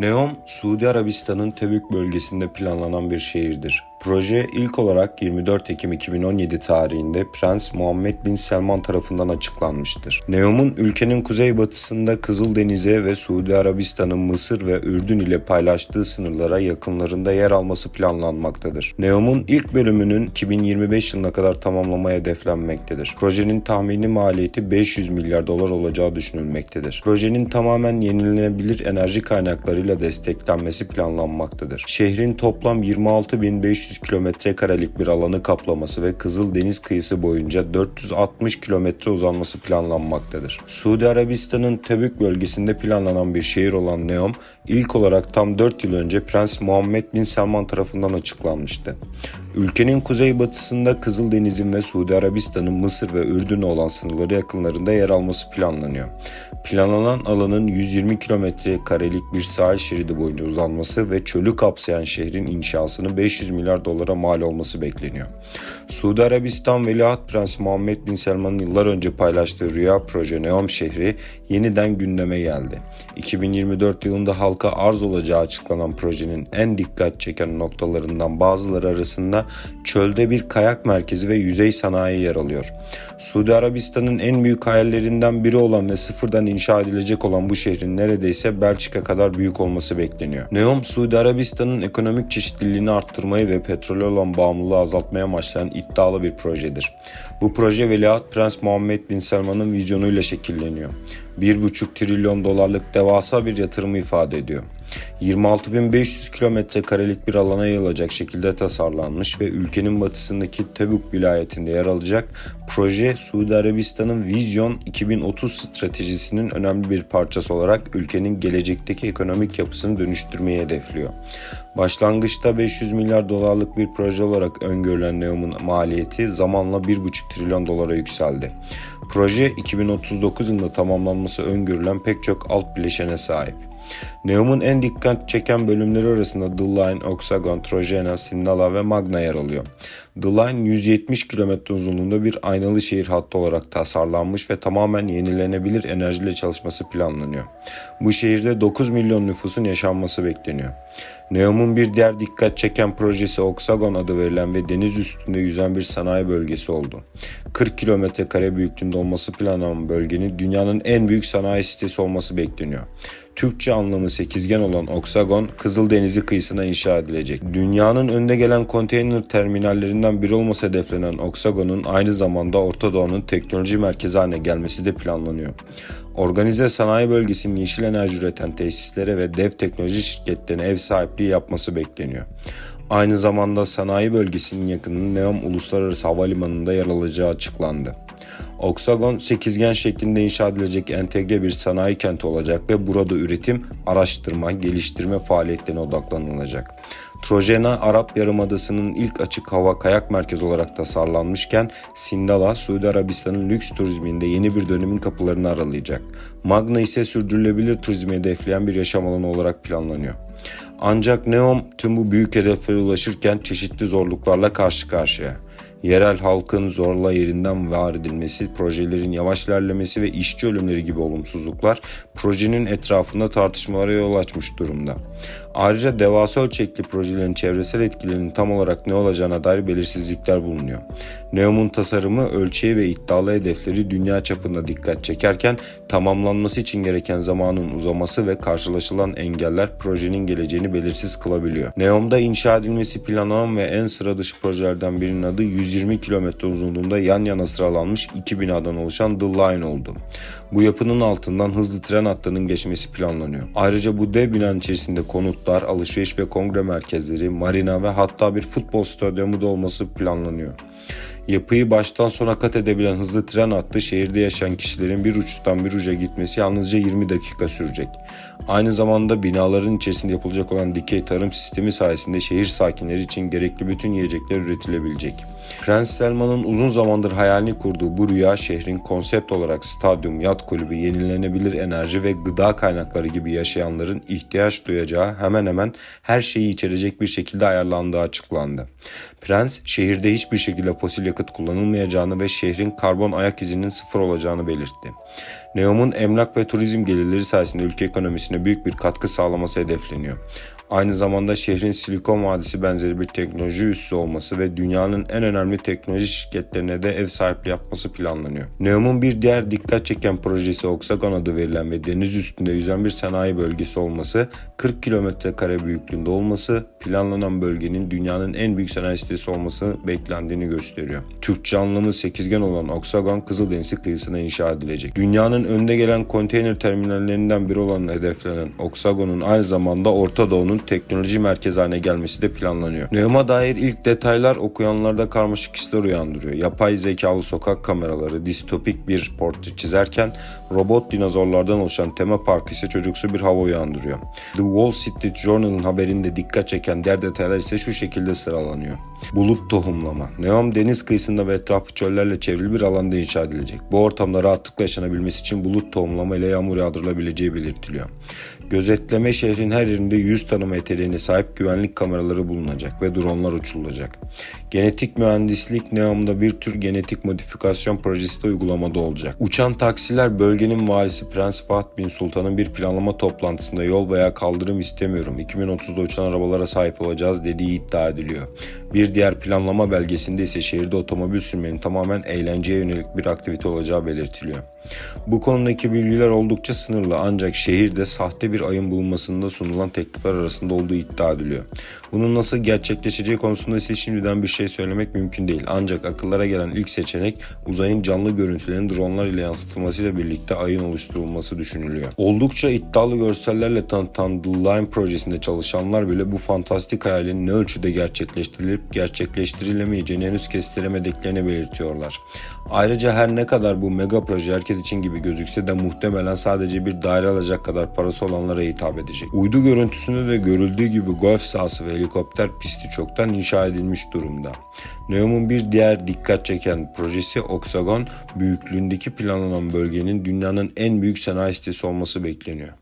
Neom, Suudi Arabistan'ın Tebük bölgesinde planlanan bir şehirdir. Proje ilk olarak 24 Ekim 2017 tarihinde Prens Muhammed Bin Selman tarafından açıklanmıştır. Neom'un ülkenin kuzeybatısında Kızıldeniz'e ve Suudi Arabistan'ın Mısır ve Ürdün ile paylaştığı sınırlara yakınlarında yer alması planlanmaktadır. Neom'un ilk bölümünün 2025 yılına kadar tamamlamaya hedeflenmektedir. Projenin tahmini maliyeti 500 milyar dolar olacağı düşünülmektedir. Projenin tamamen yenilenebilir enerji kaynaklarıyla desteklenmesi planlanmaktadır. Şehrin toplam 26.500 kilometre karelik bir alanı kaplaması ve Kızıl Deniz kıyısı boyunca 460 kilometre uzanması planlanmaktadır. Suudi Arabistan'ın Tebük bölgesinde planlanan bir şehir olan Neom, ilk olarak tam 4 yıl önce Prens Muhammed Bin Selman tarafından açıklanmıştı. Ülkenin kuzeybatısında Kızıldeniz'in ve Suudi Arabistan'ın Mısır ve Ürdün'e olan sınırları yakınlarında yer alması planlanıyor. Planlanan alanın 120 kilometre karelik bir sahil şeridi boyunca uzanması ve çölü kapsayan şehrin inşasını 500 milyar dolara mal olması bekleniyor. Suudi Arabistan Veliaht Prens Muhammed Bin Selman'ın yıllar önce paylaştığı rüya proje Neom şehri yeniden gündeme geldi. 2024 yılında halka arz olacağı açıklanan projenin en dikkat çeken noktalarından bazıları arasında çölde bir kayak merkezi ve yüzey sanayi yer alıyor. Suudi Arabistan'ın en büyük hayallerinden biri olan ve sıfırdan inşa edilecek olan bu şehrin neredeyse Belçika kadar büyük olması bekleniyor. Neom, Suudi Arabistan'ın ekonomik çeşitliliğini arttırmayı ve petrole olan bağımlılığı azaltmaya amaçlayan iddialı bir projedir. Bu proje Veliaht Prens Muhammed Bin Selman'ın vizyonuyla şekilleniyor. 1,5 trilyon dolarlık devasa bir yatırımı ifade ediyor. 26.500 kilometre karelik bir alana yayılacak şekilde tasarlanmış ve ülkenin batısındaki Tebük vilayetinde yer alacak proje Suudi Arabistan'ın Vizyon 2030 stratejisinin önemli bir parçası olarak ülkenin gelecekteki ekonomik yapısını dönüştürmeyi hedefliyor. Başlangıçta 500 milyar dolarlık bir proje olarak öngörülen Neom'un maliyeti zamanla 1,5 trilyon dolara yükseldi. Proje 2039 yılında tamamlanması öngörülen pek çok alt bileşene sahip. Neum'un en dikkat çeken bölümleri arasında The Line, Oxagon, Trojena, Sinnala ve Magna yer alıyor. The Line 170 km uzunluğunda bir aynalı şehir hattı olarak tasarlanmış ve tamamen yenilenebilir enerjiyle çalışması planlanıyor. Bu şehirde 9 milyon nüfusun yaşanması bekleniyor. Neum'un bir diğer dikkat çeken projesi Oxagon adı verilen ve deniz üstünde yüzen bir sanayi bölgesi oldu. 40 kilometre kare büyüklüğünde olması planlanan bölgenin dünyanın en büyük sanayi sitesi olması bekleniyor. Türkçe anlamı sekizgen olan Oksagon, Kızıldeniz'i kıyısına inşa edilecek. Dünyanın önde gelen konteyner terminallerinden biri olması hedeflenen Oksagon'un aynı zamanda Orta Doğu'nun teknoloji merkezi haline gelmesi de planlanıyor. Organize sanayi bölgesinin yeşil enerji üreten tesislere ve dev teknoloji şirketlerine ev sahipliği yapması bekleniyor. Aynı zamanda sanayi bölgesinin yakınının Neom Uluslararası Havalimanı'nda yer alacağı açıklandı. Oksagon sekizgen şeklinde inşa edilecek entegre bir sanayi kenti olacak ve burada üretim, araştırma, geliştirme faaliyetlerine odaklanılacak. Trojena Arap Yarımadası'nın ilk açık hava kayak merkezi olarak tasarlanmışken Sindala Suudi Arabistan'ın lüks turizminde yeni bir dönemin kapılarını aralayacak. Magna ise sürdürülebilir turizmi hedefleyen bir yaşam alanı olarak planlanıyor. Ancak Neom tüm bu büyük hedeflere ulaşırken çeşitli zorluklarla karşı karşıya. Yerel halkın zorla yerinden var edilmesi, projelerin yavaş ilerlemesi ve işçi ölümleri gibi olumsuzluklar projenin etrafında tartışmalara yol açmış durumda. Ayrıca devasa ölçekli projelerin çevresel etkilerinin tam olarak ne olacağına dair belirsizlikler bulunuyor. Neom'un tasarımı, ölçeği ve iddialı hedefleri dünya çapında dikkat çekerken tamamlanması için gereken zamanın uzaması ve karşılaşılan engeller projenin geleceğini belirsiz kılabiliyor. Neom'da inşa edilmesi planlanan ve en sıra dışı projelerden birinin adı 120 kilometre uzunluğunda yan yana sıralanmış iki binadan oluşan The Line oldu. Bu yapının altından hızlı tren hattının geçmesi planlanıyor. Ayrıca bu dev binanın içerisinde konutlar, alışveriş ve kongre merkezleri, marina ve hatta bir futbol stadyumu da olması planlanıyor. Yapıyı baştan sona kat edebilen hızlı tren hattı şehirde yaşayan kişilerin bir uçtan bir uca gitmesi yalnızca 20 dakika sürecek. Aynı zamanda binaların içerisinde yapılacak olan dikey tarım sistemi sayesinde şehir sakinleri için gerekli bütün yiyecekler üretilebilecek. Prens Selman'ın uzun zamandır hayalini kurduğu bu rüya şehrin konsept olarak stadyum, yat kulübü, yenilenebilir enerji ve gıda kaynakları gibi yaşayanların ihtiyaç duyacağı hemen hemen her şeyi içerecek bir şekilde ayarlandığı açıklandı. Prens şehirde hiçbir şekilde fosil yakıt yakıt kullanılmayacağını ve şehrin karbon ayak izinin sıfır olacağını belirtti. NEOM'un emlak ve turizm gelirleri sayesinde ülke ekonomisine büyük bir katkı sağlaması hedefleniyor. Aynı zamanda şehrin Silikon Vadisi benzeri bir teknoloji üssü olması ve dünyanın en önemli teknoloji şirketlerine de ev sahipliği yapması planlanıyor. NEOM'un bir diğer dikkat çeken projesi Oxagon adı verilen ve deniz üstünde yüzen bir sanayi bölgesi olması, 40 kilometre kare büyüklüğünde olması, planlanan bölgenin dünyanın en büyük sanayi sitesi olması beklendiğini gösteriyor. Türkçe anlamı sekizgen olan Oxagon Kızıldeniz'i kıyısına inşa edilecek. Dünyanın önde gelen konteyner terminallerinden biri olan hedeflenen Oxagon'un aynı zamanda Orta Doğu'nun teknoloji merkezi haline gelmesi de planlanıyor. NEOM'a dair ilk detaylar okuyanlarda karmaşık hisler uyandırıyor. Yapay zekalı sokak kameraları distopik bir portre çizerken robot dinozorlardan oluşan tema parkı ise çocuksu bir hava uyandırıyor. The Wall Street Journal'ın haberinde dikkat çeken diğer detaylar ise şu şekilde sıralanıyor. Bulut tohumlama. Neom deniz kıyısında ve etrafı çöllerle çevrili bir alanda inşa edilecek. Bu ortamda rahatlıkla yaşanabilmesi için bulut tohumlama ile yağmur yağdırılabileceği belirtiliyor. Gözetleme şehrin her yerinde 100 tanıma yeteneğine sahip güvenlik kameraları bulunacak ve dronlar uçulacak. Genetik mühendislik Neom'da bir tür genetik modifikasyon projesi de uygulamada olacak. Uçan taksiler bölgenin valisi Prens Fahd Bin Sultan'ın bir planlama toplantısında yol veya kaldırım istemiyorum 2030'da uçan arabalara sahip olacağız dediği iddia ediliyor. Bir diğer planlama belgesinde ise şehirde otomobil sürmenin tamamen eğlenceye yönelik bir aktivite olacağı belirtiliyor. Bu konudaki bilgiler oldukça sınırlı ancak şehirde sahte bir ayın bulunmasında sunulan teklifler arasında olduğu iddia ediliyor. Bunun nasıl gerçekleşeceği konusunda ise şimdiden bir şey söylemek mümkün değil. Ancak akıllara gelen ilk seçenek uzayın canlı görüntülerinin dronlar ile yansıtılmasıyla birlikte ayın oluşturulması düşünülüyor. Oldukça iddialı görsellerle tanıtan The Line projesinde çalışanlar bile bu fantastik hayalin ne ölçüde gerçekleştirilip gerçekleştirilemeyeceğini henüz kestiremediklerini belirtiyorlar. Ayrıca her ne kadar bu mega proje herkes için gibi gözükse de muhtemelen sadece bir daire alacak kadar parası olanlara hitap edecek. Uydu görüntüsünde de görüldüğü gibi golf sahası ve helikopter pisti çoktan inşa edilmiş durumda. Neom'un bir diğer dikkat çeken projesi Oxagon büyüklüğündeki planlanan bölgenin dünyanın en büyük sanayi sitesi olması bekleniyor.